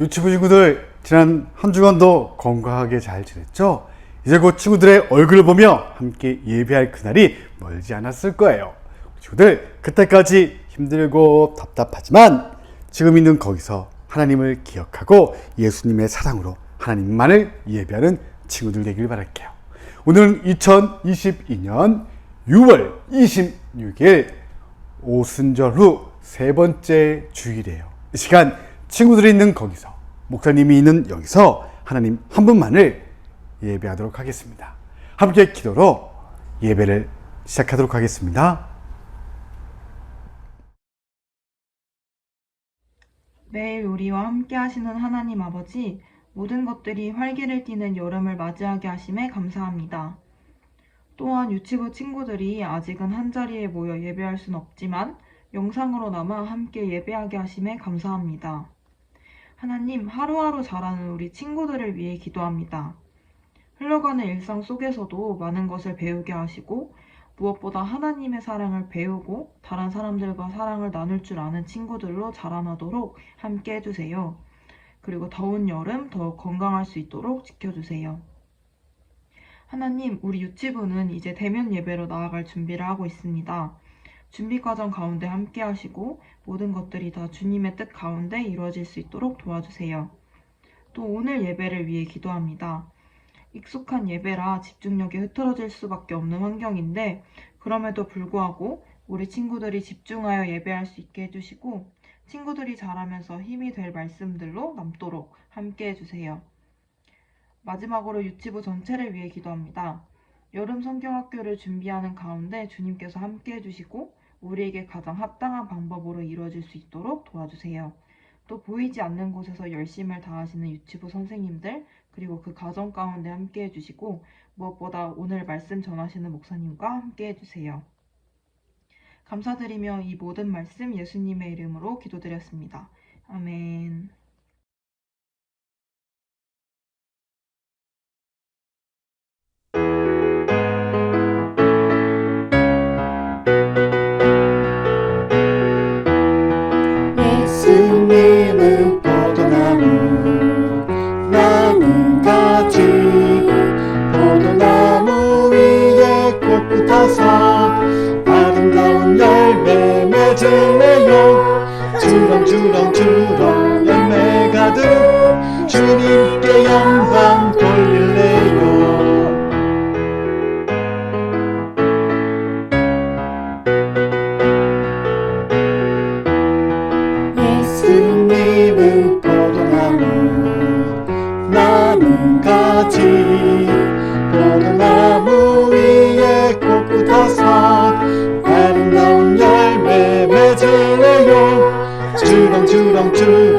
유치부 친구들 지난 한 주간도 건강하게 잘 지냈죠? 이제 곧 친구들의 얼굴을 보며 함께 예배할 그날이 멀지 않았을 거예요. 친구들 그때까지 힘들고 답답하지만 지금 있는 거기서 하나님을 기억하고 예수님의 사랑으로 하나님만을 예배하는 친구들 되길 바랄게요. 오늘은 2022년 6월 26일 오순절 후 세 번째 주일이에요. 이 시간 친구들이 있는 거기서 목사님이 있는 여기서 하나님 한 분만을 예배하도록 하겠습니다. 함께 기도로 예배를 시작하도록 하겠습니다. 매일 우리와 함께 하시는 하나님 아버지, 모든 것들이 활기를 띠는 여름을 맞이하게 하심에 감사합니다. 또한 유치부 친구들이 아직은 한자리에 모여 예배할 순 없지만 영상으로나마 함께 예배하게 하심에 감사합니다. 하나님, 하루하루 자라는 우리 친구들을 위해 기도합니다. 흘러가는 일상 속에서도 많은 것을 배우게 하시고 무엇보다 하나님의 사랑을 배우고 다른 사람들과 사랑을 나눌 줄 아는 친구들로 자라나도록 함께 해주세요. 그리고 더운 여름 더욱 건강할 수 있도록 지켜주세요. 하나님, 우리 유치부는 이제 대면 예배로 나아갈 준비를 하고 있습니다. 준비 과정 가운데 함께 하시고 모든 것들이 다 주님의 뜻 가운데 이루어질 수 있도록 도와주세요. 또 오늘 예배를 위해 기도합니다. 익숙한 예배라 집중력이 흐트러질 수밖에 없는 환경인데 그럼에도 불구하고 우리 친구들이 집중하여 예배할 수 있게 해주시고 친구들이 자라면서 힘이 될 말씀들로 남도록 함께 해주세요. 마지막으로 유치부 전체를 위해 기도합니다. 여름 성경학교를 준비하는 가운데 주님께서 함께 해주시고 우리에게 가장 합당한 방법으로 이루어질 수 있도록 도와주세요. 또 보이지 않는 곳에서 열심을 다하시는 유치부 선생님들 그리고 그 가정 가운데 함께 해 주시고 무엇보다 오늘 말씀 전하시는 목사님과 함께 해 주세요. 감사드리며 이 모든 말씀 예수님의 이름으로 기도드렸습니다. 아멘. 주렁주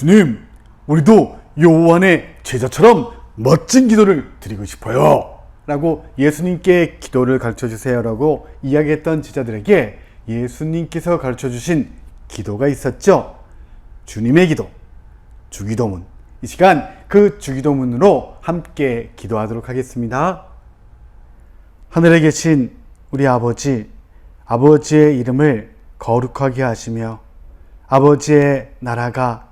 예수님, 우리도 요한의 제자처럼 멋진 기도를 드리고 싶어요. 라고 예수님께 기도를 가르쳐 주세요라고 이야기했던 제자들에게 예수님께서 가르쳐 주신 기도가 있었죠. 주님의 기도, 주기도문. 이 시간 그 주기도문으로 함께 기도하도록 하겠습니다. 하늘에 계신 우리 아버지, 아버지의 이름을 거룩하게 하시며 아버지의 나라가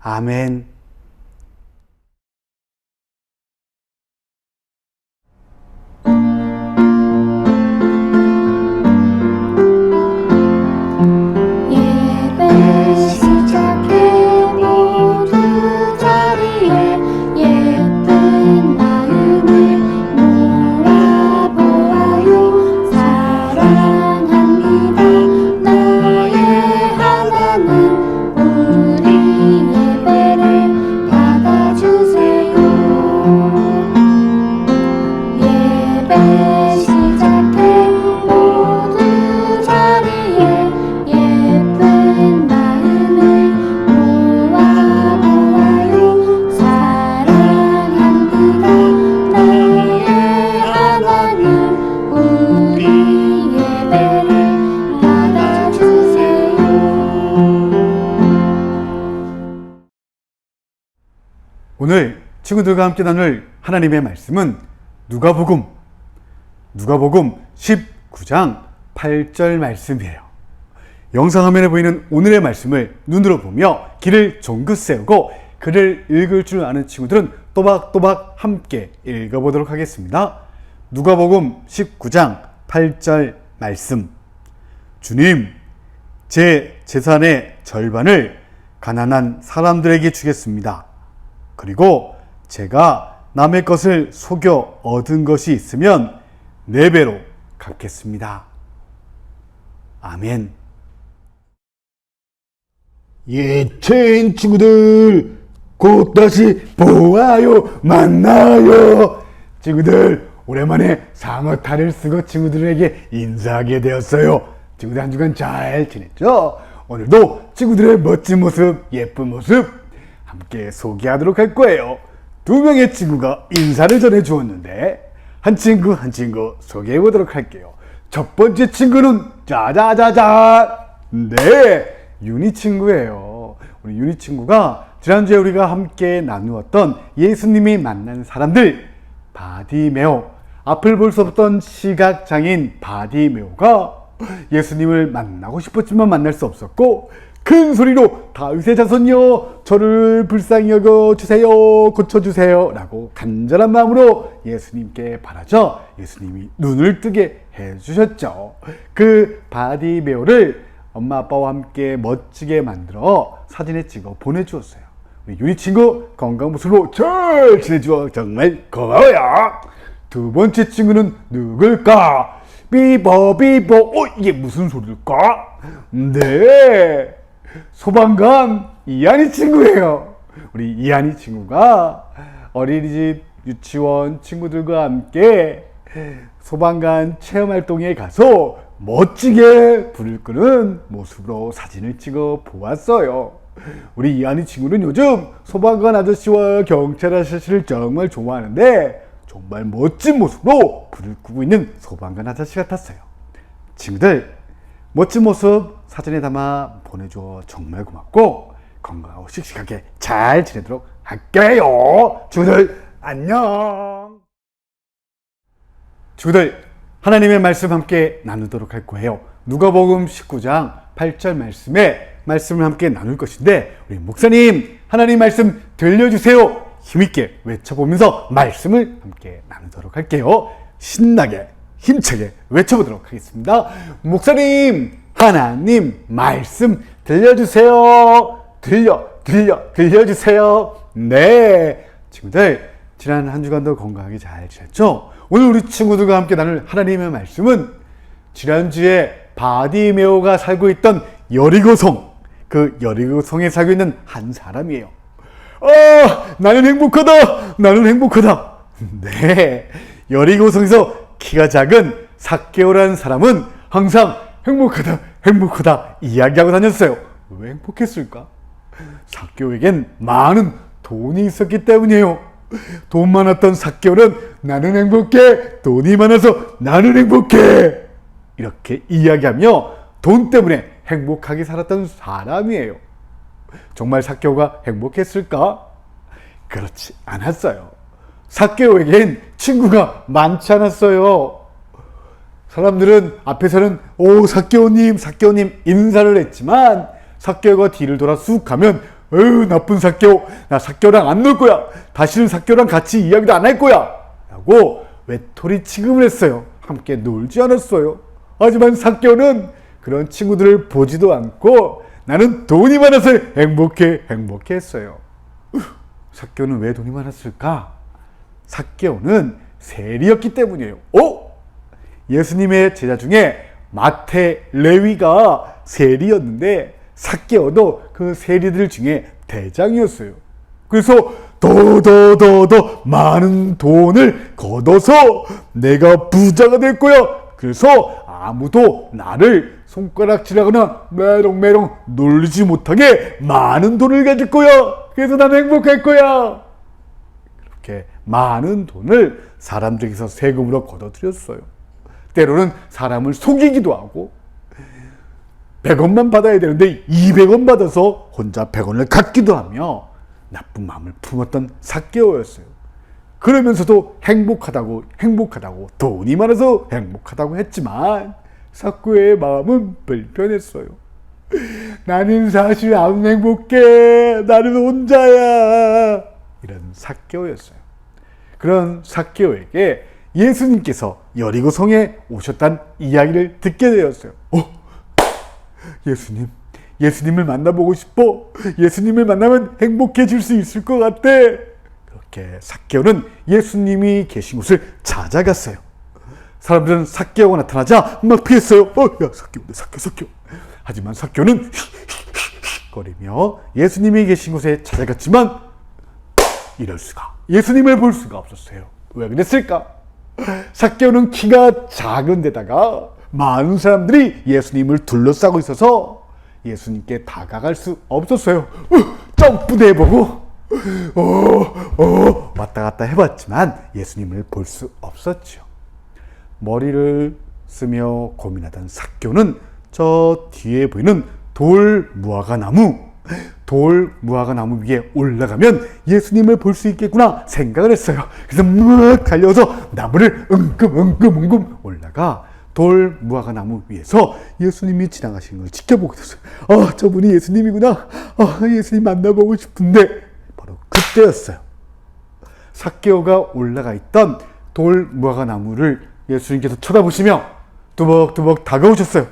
아멘. 친구들과 함께 나눌 하나님의 말씀은 누가복음 누가복음 19장 8절 말씀이에요. 영상 화면에 보이는 오늘의 말씀을 눈으로 보며 길을 종긋 세우고 글을 읽을 줄 아는 친구들은 또박또박 함께 읽어보도록 하겠습니다. 누가복음 19장 8절 말씀 주님 제 재산의 절반을 가난한 사람들에게 주겠습니다. 그리고 제가 남의 것을 속여 얻은 것이 있으면 네 배로 갚겠습니다. 아멘. 예체인 친구들 곧 다시 보아요 만나요 친구들 오랜만에 상어 탈을 쓰고 친구들에게 인사하게 되었어요 친구들 한 주간 잘 지냈죠? 오늘도 친구들의 멋진 모습 예쁜 모습 함께 소개하도록 할 거예요 두 명의 친구가 인사를 전해 주었는데 한 친구 한 친구 소개해 보도록 할게요. 첫 번째 친구는 짜자자자 네 윤희 친구예요. 우리 윤희 친구가 지난주에 우리가 함께 나누었던 예수님이 만난 사람들 바디메오. 앞을 볼 수 없던 시각 장애인 바디메오가 예수님을 만나고 싶었지만 만날 수 없었고 큰 소리로 다윗의 자손이여 저를 불쌍히 여겨 주세요 고쳐 주세요 라고 간절한 마음으로 예수님께 바라자 예수님이 눈을 뜨게 해 주셨죠. 그 바디 메오를 엄마 아빠와 함께 멋지게 만들어 사진에 찍어 보내 주었어요. 우리 유리 친구 건강 모습으로 잘 지내 주어 정말 고마워요. 두 번째 친구는 누굴까? 비버 비버 어 이게 무슨 소리일까? 네 소방관 이한이 친구예요. 우리 이한이 친구가 어린이집 유치원 친구들과 함께 소방관 체험 활동에 가서 멋지게 불을 끄는 모습으로 사진을 찍어 보았어요. 우리 이한이 친구는 요즘 소방관 아저씨와 경찰 아저씨를 정말 좋아하는데 정말 멋진 모습으로 불을 끄고 있는 소방관 아저씨 같았어요. 친구들 멋진 모습 사진에 담아 보내줘 정말 고맙고 건강하고 씩씩하게 잘 지내도록 할게요. 친구들 안녕. 친구들 하나님의 말씀 함께 나누도록 할 거예요. 누가복음 19장 8절 말씀에 말씀을 함께 나눌 것인데 우리 목사님 하나님 말씀 들려주세요. 힘있게 외쳐보면서 말씀을 함께 나누도록 할게요. 신나게 힘차게 외쳐보도록 하겠습니다. 목사님 하나님 말씀 들려주세요. 들려 들려 들려주세요. 네 친구들 지난 한 주간도 건강하게 잘 지냈죠? 오늘 우리 친구들과 함께 나눌 하나님의 말씀은 지난주에 바디메오가 살고 있던 여리고성 그 여리고성에 살고 있는 한 사람이에요. 아 나는 행복하다 나는 행복하다 네 여리고성에서 키가 작은 사개오라는 사람은 항상 행복하다 행복하다 이야기하고 다녔어요. 왜 행복했을까? 사개오에겐 많은 돈이 있었기 때문이에요. 돈 많았던 사개오는 나는 행복해 돈이 많아서 나는 행복해 이렇게 이야기하며 돈 때문에 행복하게 살았던 사람이에요. 정말 사케오가 행복했을까? 그렇지 않았어요. 사케오에겐 친구가 많지 않았어요. 사람들은 앞에서는 오 사케오님 사케오님 인사를 했지만 사케오가 뒤를 돌아 쑥 가면 에휴 나쁜 사케오 나 사케오랑 안 놀 거야 다시는 사케오랑 같이 이야기도 안 할 거야 라고 외톨이 취급을 했어요 함께 놀지 않았어요 하지만 사케오는 그런 친구들을 보지도 않고 나는 돈이 많아서 행복해 행복해 했어요 사케오는 왜 돈이 많았을까? 사케오는 세리였기 때문이에요. 오! 예수님의 제자 중에 마태, 레위가 세리였는데 사케오도 그 세리들 중에 대장이었어요. 그래서 더 더 더 더 많은 돈을 걷어서 내가 부자가 될 거야. 그래서 아무도 나를 손가락질하거나 메롱메롱 놀리지 못하게 많은 돈을 가질 거야. 그래서 난 행복할 거야. 이렇게 많은 돈을 사람들에게서 세금으로 걷어들였어요. 때로는 사람을 속이기도 하고 100원만 받아야 되는데 200원 받아서 혼자 100원을 갖기도 하며 나쁜 마음을 품었던 사개오였어요. 그러면서도 행복하다고 행복하다고 돈이 많아서 행복하다고 했지만 사개오의 마음은 불편했어요. 나는 사실 안 행복해. 나는 혼자야. 이런 사개오였어요. 그런 사개오에게 예수님께서 여리고 성에 오셨단 이야기를 듣게 되었어요. 어? 예수님, 예수님을 만나보고 싶어. 예수님을 만나면 행복해질 수 있을 것 같아. 그렇게 사개오는 예수님이 계신 곳을 찾아갔어요. 사람들은 사개오가 나타나자 막 피했어요. 어, 야, 사개오, 사개오, 사개오. 하지만 사개오는 거리며 예수님이 계신 곳에 찾아갔지만 이럴 수가. 예수님을 볼 수가 없었어요. 왜 그랬을까? 사개오는 키가 작은 데다가 많은 사람들이 예수님을 둘러싸고 있어서 예수님께 다가갈 수 없었어요. 어, 점프도 해보고 어, 어, 왔다 갔다 해봤지만 예수님을 볼 수 없었죠. 머리를 쓰며 고민하던 사교는 저 뒤에 보이는 돌 무화과 나무, 돌 무화과 나무 위에 올라가면 예수님을 볼 수 있겠구나 생각을 했어요. 그래서 막 달려서 나무를 엉금 엉금 엉금 올라가 돌 무화과 나무 위에서 예수님이 지나가시는 걸 지켜보고 있었어요. 아, 저분이 예수님이구나. 아, 예수님 만나보고 싶은데 바로 그때였어요. 사케오가 올라가 있던 돌 무화과 나무를 예수님께서 쳐다보시며 두벅두벅 다가오셨어요.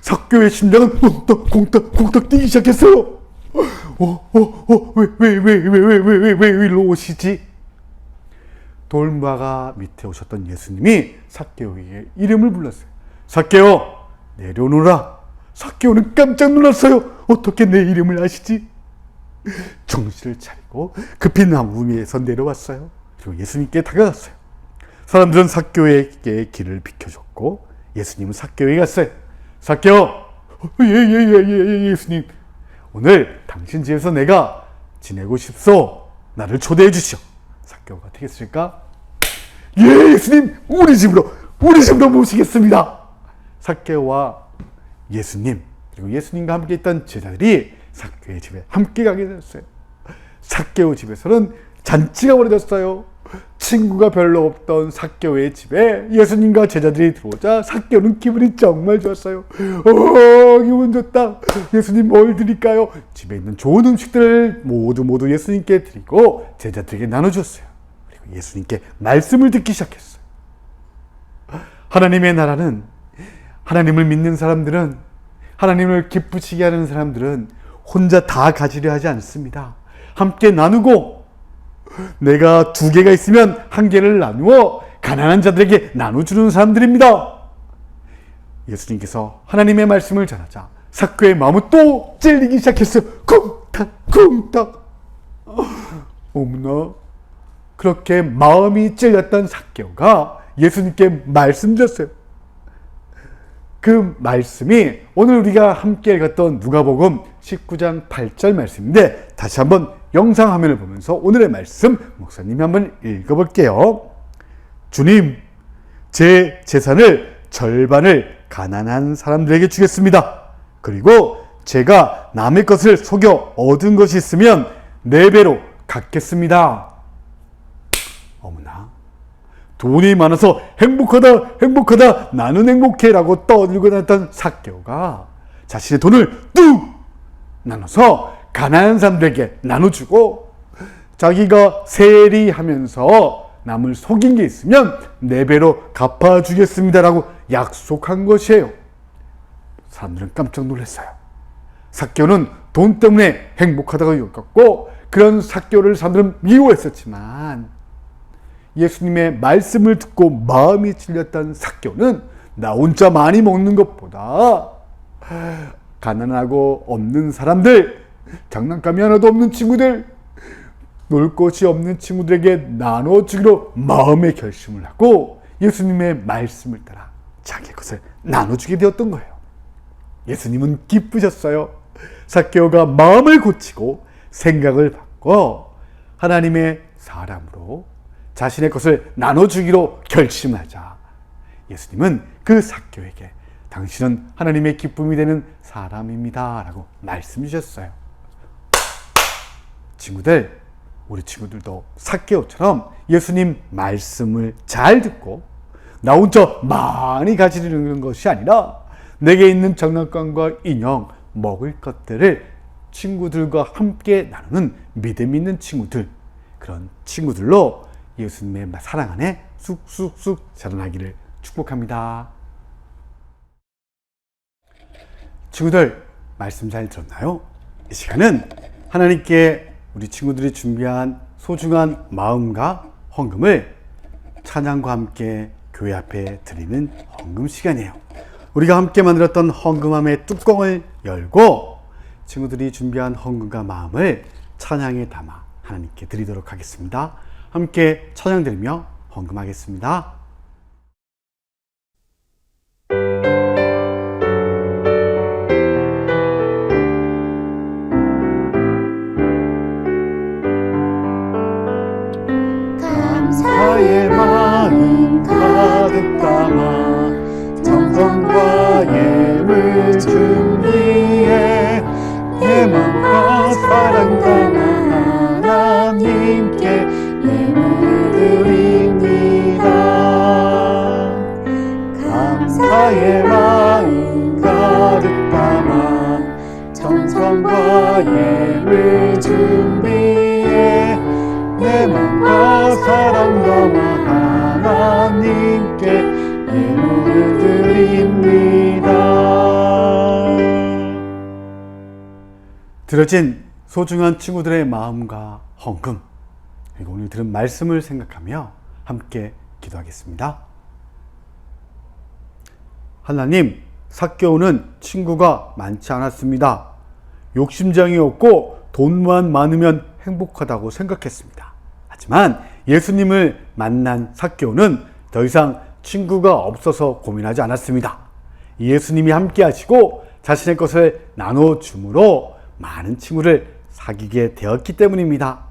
석교의 심장은 공떡 공떡 공떡 뛰기 시작했어요. 어어어왜왜 왜 왜 왜 왜 왜 왜 일로 오시지? 돌마가 밑에 오셨던 예수님이 삭개오의 이름을 불렀어요. 삭개오 내려놓으라. 삭개오는 깜짝 놀랐어요. 어떻게 내 이름을 아시지? 정신을 차리고 급히 나무 위에서 내려왔어요. 그리고 예수님께 다가갔어요. 사람들은 삭교에게 길을 비켜줬고 예수님은 삭교에 갔어요. 사케오, 예예 예 예 예, 예수님, 오늘 당신 집에서 내가 지내고 싶소. 나를 초대해 주시오. 사케오가 되겠습니까? 예, 예수님, 우리 집으로 우리 집으로 모시겠습니다. 사케오와 예수님 그리고 예수님과 함께 있던 제자들이 사케오의 집에 함께 가게 되었어요. 사케오 집에서는 잔치가 벌어졌어요. 친구가 별로 없던 사케오의 집에 예수님과 제자들이 들어오자 사케오는 기분이 정말 좋았어요. 어, 기분 좋다. 예수님 뭘 드릴까요? 집에 있는 좋은 음식들을 모두 모두 예수님께 드리고 제자들에게 나눠줬어요. 그리고 예수님께 말씀을 듣기 시작했어요. 하나님의 나라는 하나님을 믿는 사람들은 하나님을 기쁘시게 하는 사람들은 혼자 다 가지려 하지 않습니다. 함께 나누고 내가 두 개가 있으면 한 개를 나누어 가난한 자들에게 나눠주는 사람들입니다. 예수님께서 하나님의 말씀을 전하자 사교의 마음은 또 찔리기 시작했어요. 쿵탁 쿵탁 어머나 그렇게 마음이 찔렸던 사교가 예수님께 말씀드렸어요. 그 말씀이 오늘 우리가 함께 읽었던 누가복음 19장 8절 말씀인데 다시 한번 영상 화면을 보면서 오늘의 말씀 목사님이 한번 읽어볼게요. 주님, 제 재산을 절반을 가난한 사람들에게 주겠습니다. 그리고 제가 남의 것을 속여 얻은 것이 있으면 네 배로 갚겠습니다. 어머나. 돈이 많아서 행복하다, 행복하다, 나는 행복해 라고 떠들고 다녔던 사개오가 자신의 돈을 뚝 나눠서 가난한 사람들에게 나눠주고 자기가 세리하면서 남을 속인 게 있으면 네 배로 갚아주겠습니다라고 약속한 것이에요. 사람들은 깜짝 놀랐어요. 사개오는 돈 때문에 행복하다고 여겼고 그런 사개오를 사람들은 미워했었지만 예수님의 말씀을 듣고 마음이 찔렸던 사개오는 나 혼자 많이 먹는 것보다 가난하고 없는 사람들, 장난감이 하나도 없는 친구들, 놀 곳이 없는 친구들에게 나눠주기로 마음의 결심을 하고 예수님의 말씀을 따라 자기 것을 나눠주게 되었던 거예요. 예수님은 기쁘셨어요. 사케오가 마음을 고치고 생각을 바꿔 하나님의 사람으로 자신의 것을 나눠주기로 결심하자. 예수님은 그 사케오에게 당신은 하나님의 기쁨이 되는 사람입니다. 라고 말씀 주셨어요. 친구들, 우리 친구들도 사케오처럼 예수님 말씀을 잘 듣고 나 혼자 많이 가지려는 것이 아니라 내게 있는 장난감과 인형, 먹을 것들을 친구들과 함께 나누는 믿음 있는 친구들, 그런 친구들로 예수님의 사랑 안에 쑥쑥쑥 자라나기를 축복합니다. 친구들, 말씀 잘 들었나요? 이 시간은 하나님께 우리 친구들이 준비한 소중한 마음과 헌금을 찬양과 함께 교회 앞에 드리는 헌금 시간이에요. 우리가 함께 만들었던 헌금함의 뚜껑을 열고 친구들이 준비한 헌금과 마음을 찬양에 담아 하나님께 드리도록 하겠습니다. 함께 찬양 드리며 헌금하겠습니다. 들어진 소중한 친구들의 마음과 헌금 그리고 오늘 들은 말씀을 생각하며 함께 기도하겠습니다. 하나님, 사개오는 친구가 많지 않았습니다. 욕심장이었고 돈만 많으면 행복하다고 생각했습니다. 하지만 예수님을 만난 사개오는 더 이상 친구가 없어서 고민하지 않았습니다. 예수님이 함께 하시고 자신의 것을 나눠 줌으로 많은 친구를 사귀게 되었기 때문입니다.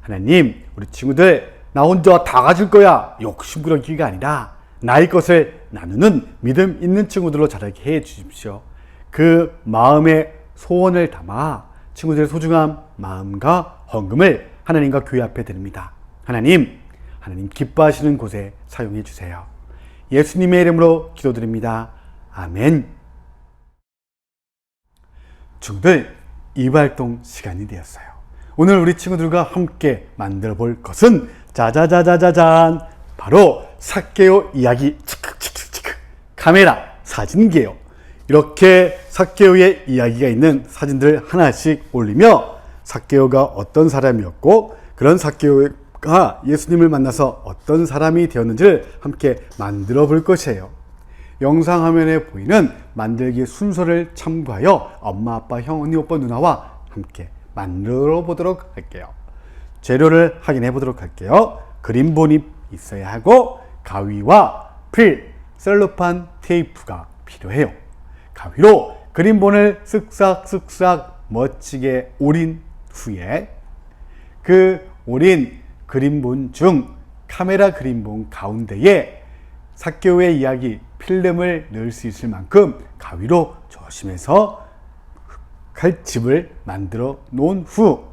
하나님, 우리 친구들 나 혼자 다 가질 거야 욕심부렁기가 아니라 나의 것을 나누는 믿음 있는 친구들로 자라게 해 주십시오. 그 마음의 소원을 담아 친구들의 소중한 마음과 헌금을 하나님과 교회 앞에 드립니다. 하나님, 하나님 기뻐하시는 곳에 사용해 주세요. 예수님의 이름으로 기도드립니다. 아멘. 친구들, 이발동 시간이 되었어요. 오늘 우리 친구들과 함께 만들어 볼 것은 짜자자자자잔 바로 사케오 이야기 치크치크치크 카메라 사진기예요. 이렇게 사케오의 이야기가 있는 사진들을 하나씩 올리며 사케오가 어떤 사람이었고 그런 사케오가 예수님을 만나서 어떤 사람이 되었는지를 함께 만들어 볼 것이에요. 영상 화면에 보이는 만들기 순서를 참고하여 엄마, 아빠, 형, 언니, 오빠, 누나와 함께 만들어 보도록 할게요. 재료를 확인해 보도록 할게요. 그림본이 있어야 하고 가위와 필, 셀로판 테이프가 필요해요. 가위로 그림본을 쓱싹쓱싹 멋지게 오린 후에 그 오린 그림본 중 카메라 그림본 가운데에 사개오의 이야기 필름을 넣을 수 있을 만큼 가위로 도심에서 칼집을 만들어 놓은 후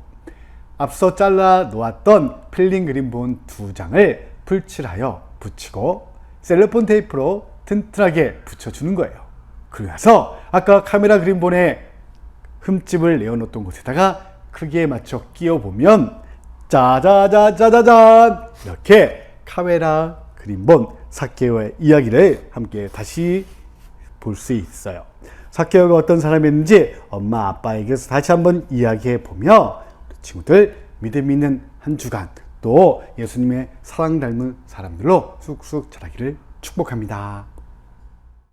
앞서 잘라 놓았던 필링 그림 본 두 장을 풀칠하여 붙이고 셀로폰 테이프로 튼튼하게 붙여주는 거예요. 나서 아까 카메라 그림본에 흠집을 내어놓던 곳에다가 크기에 맞춰 끼워보면 짜자자자자잔 이렇게 카메라 그림본 사케오의 이야기를 함께 다시 볼 수 있어요. 사케오가 어떤 사람이었는지 엄마 아빠에게서 다시 한번 이야기해 보며 친구들 믿음 있는 한 주간 또 예수님의 사랑 닮은 사람들로 쑥쑥 자라기를 축복합니다.